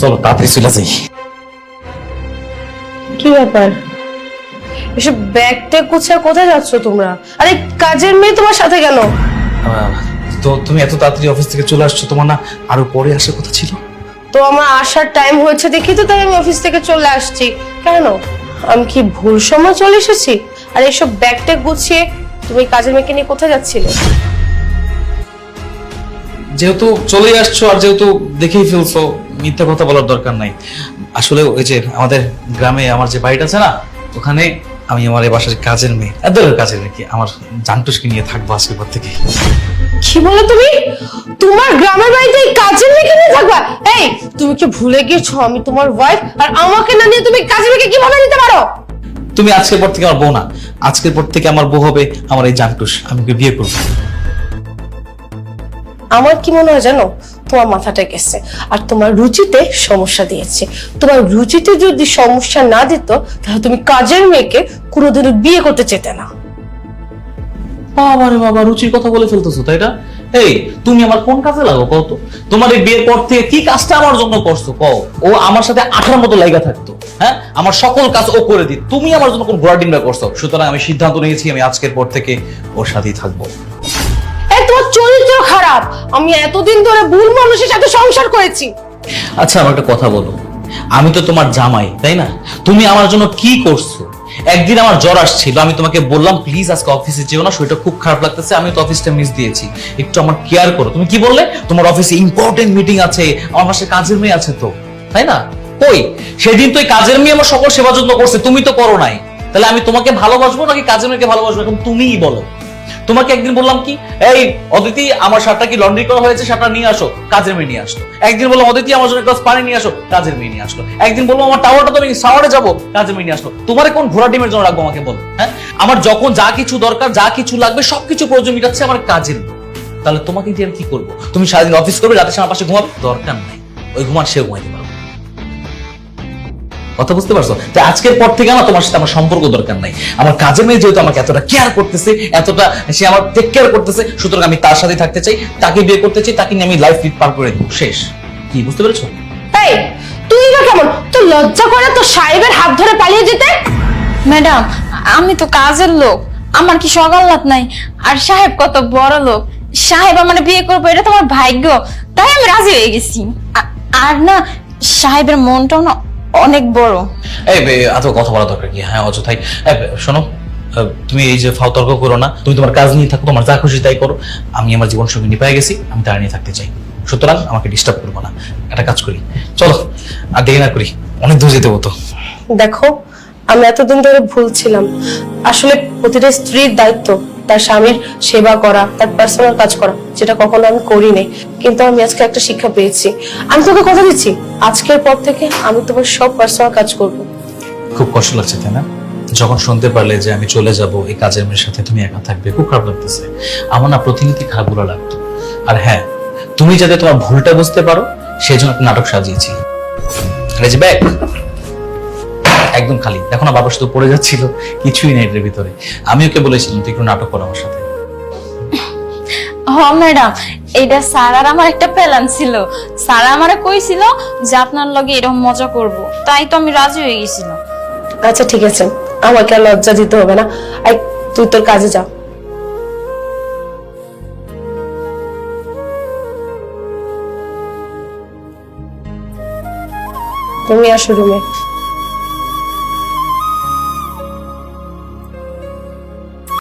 চলো তাড়াতাড়ি চলে যাই। কি ব্যাপার? এসব ব্যাগ ট্যাগ গুছিয়ে কোথায় যাচ্ছ তোমরা? আরে কাজের মেয়ে তোমার সাথে কেন? আহ, তো তুমি এত তাড়াতাড়ি অফিস থেকে চলে আসছো তোমার না আরও পরে আসার কথা ছিল। তো আমার আসার টাইম হয়েছে দেখি তো তাই আমি অফিস থেকে চলে আসছি। কেন? আমি কি ভুল সময় চলে এসেছি? আর এইসব ব্যাগ ট্যাগ গুছিয়ে তুমি কাজের মেয়েকে নিয়ে কোথায় যাচ্ছিলে? যেহেতু চলেই আসছো আর যেহেতু দেখেই ফেলছো মিথ্যা কথা বলার দরকার নাই। আসলে ওই যে আমাদের গ্রামে আমার যে বাড়িটা আছে না ওখানে আমি আমার এই বাসার কাজের মেয়ে এদের কাজের মেয়ে কি আমার জানটুসকে নিয়ে থাকব আজকের পর থেকে কি বলে তুমি? তোমার গ্রামের বাড়িতে কাজের থাকবা? এই তুমি কি ভুলে গেছো আমি তোমার ওয়াইফ আর আমাকে না নিয়ে তুমি কাজের মেয়েকে কীভাবে নিতে পারো? তুমি আজকের পর থেকে আমার বউ না আজকের পর থেকে আমার বউ হবে আমার এই জানটুস আমি ওকে বিয়ে করব। আমার কি মনে হয় জানো? তোমার মাথাটা গেছে। আর তোমার রুচিতে সমস্যা দিয়েছে। তোমার রুচিতে যদি সমস্যা না দিত, তাহলে তুমি কাজের মেয়েকে কোনোদিনও বিয়ে করতে চেতে না। বাবা রে বাবা, রুচির কথা বলে ফেলতেছো, তাই না? এই, তুমি আমার কোন কাজে লাগো কও তো? তোমার এই বিয়ের পর থেকে কি কাজটা আমার জন্য করছ কও? ও আমার সাথে আঠার মতো লাইগা থাকতো হ্যাঁ? আমার সকল কাজ ও করে দিত। তুমি আমার জন্য কোন ঘোড়া করছ? সুতরাং আমি সিদ্ধান্ত নিয়েছি, আমি আজকের পর থেকে ওর সাথেই থাকব। চরিত্র খারাপ। আমি এতদিন ধরে ভুল মানুষের সাথে সংসার করেছি। আচ্ছা আমার একটা কথা বলো। আমি তো তোমার জামাই, তাই না? তুমি আমার জন্য কি করছ? একদিন আমার জ্বর আসছিল, আমি তোমাকে বললাম, প্লিজ আজকে অফিসে যেও না, শরীরটা খুব খারাপ লাগতেছে, আমি তো অফিসটা মিস দিয়েছি। একটু আমার কেয়ার করো। তুমি কি বললে? তোমার অফিসে ইম্পর্টেন্ট মিটিং আছে, আমার পাশে কাজের মেয়ে আছে তো। তাই না? কই? সেদিন তো কাজের মেয়ে আমার সকল সেবা যত্ন করছে, তুমি তো করো নাই। তাহলে আমি তোমাকে ভালোবাসবো নাকি কাজের মেয়েকে ভালোবাসবো? এখন তুমিই বলো। তোমাকে একদিন বললাম কি, এই, অদিতি, আমার শার্টটা কি লন্ড্রি করা হয়েছে? শার্টটা নিয়ে আসো, কাজের মেয়ে নিয়ে আসলো। একদিন বললাম, অদিতি, আমার জন্য গ্লাস পানি নিয়ে আসো, কাজের মেয়ে নিয়ে আসলো। একদিন বলব আমার টাওয়ারটা তো আমি সাওয়ারে যাব, কাজের মেয়ে নিয়ে আসলো। তোমার কোন ঘোড়া ডিমের জন্য রাখব আমাকে বলো হ্যাঁ? আমার যখন যা কিছু দরকার, যা কিছু লাগবে, সবকিছু প্রয়োজন মিটাচ্ছে আমার কাজের তাহলে তোমাকে দিয়ে আমি কি করব? তুমি সারাদিন অফিস করবে, রাতে আমার পাশে ঘুমাবে? দরকার নাই, ওই ঘুমান সে ঘুমাইতে পারব কথা বুঝতে পারছ? তো আজকের পর থেকে আমার তোমার সাথে আমার সম্পর্ক দরকার নাই। আমার কাজের মেয়ে যেহেতু আমাকে এতটা কেয়ার করতেছে এতটা সে আমার টেক কেয়ার করতেছে সুতরাং আমি তার সাথে থাকতে চাই তাকে বিয়ে করতে চাই তাকে নিয়ে আমি লাইফ লিড পার করে দেবো। শেষ। কি বুঝতে পেরেছ? এই তুই না কেমন? তোর লজ্জা করে তোর সাহেবের হাত ধরে পালিয়ে যেতে? ম্যাডাম আমি তো কাজের লোক। আমার কি সকাল্লাত নাই? আর সাহেব কত বড় লোক। সাহেব আমার বিয়ে করব এটা তোমার ভাগ্য। তাই আমি রাজি হয়ে গেছি। আর না সাহেবের মনটাও না অনেক বড়। এই বে, এত কথা বলা দরকার কি? হ্যাঁ অযথাই। এই বে, শোনো আহ, তুমি এই যে ফাও তর্ক করো না তুমি তোমার কাজ নিয়ে থাকো তোমার যা খুশি তাই করো। আমি আমার জীবন সঙ্গী নিয়ে পেয়ে গেছি আমি তার নিয়ে থাকতে চাই। সুতরাং আমাকে ডিস্টার্ব করব না। একটা কাজ করি। চলো আর দেরি না করি। অনেক দূর যেতে হতো। দেখো আমি এতদিন ধরে ভুল ছিলাম। আসলে প্রতিটা স্ত্রীর দায়িত্ব। তার স্বামীর সেবা করা, তার পার্সোনাল কাজ করা, যেটা কখনো আমি করিনি। কিন্তু আমি আজকে একটা শিক্ষা পেয়েছি। আমি তোকে কথা দিচ্ছি। আজকের পর থেকে আমি তোমার সব পার্সোনাল কাজ করব। খুব কষ্ট লাগছে, তাই না? যখন শুনতে পারলে যে আমি চলে যাব, এই কাজের মেয়ের সাথে তুমি একা থাকবে, খুব খারাপ লাগতেছে। আমার না প্রতিনিধি খারাপগুলো লাগতো। আর হ্যাঁ তুমি যাতে তোমার ভুলটা বুঝতে পারো সেই জন্য নাটক সাজিয়েছি। ব্যাগ! একদম খালি। দেখো না বাবা শুধু পড়ে যাচ্ছিল কিছুই নেই এটার ভিতরে। আমি ওকে বলেছিলাম তুই একটু নাটক করো আমার সাথে। হ ম্যাডাম এটা স্যার আর আমার একটা প্ল্যান ছিল। স্যার আমারে কইছিল যে আপনার লগে এরকম মজা করব। তাই তো আমি রাজি হয়ে গেছিলাম। আচ্ছা ঠিক আছে। আমাকে আর লজ্জা দিতে হবে না। আই তুই তোর কাজে যা। তুমি আসো রুমে।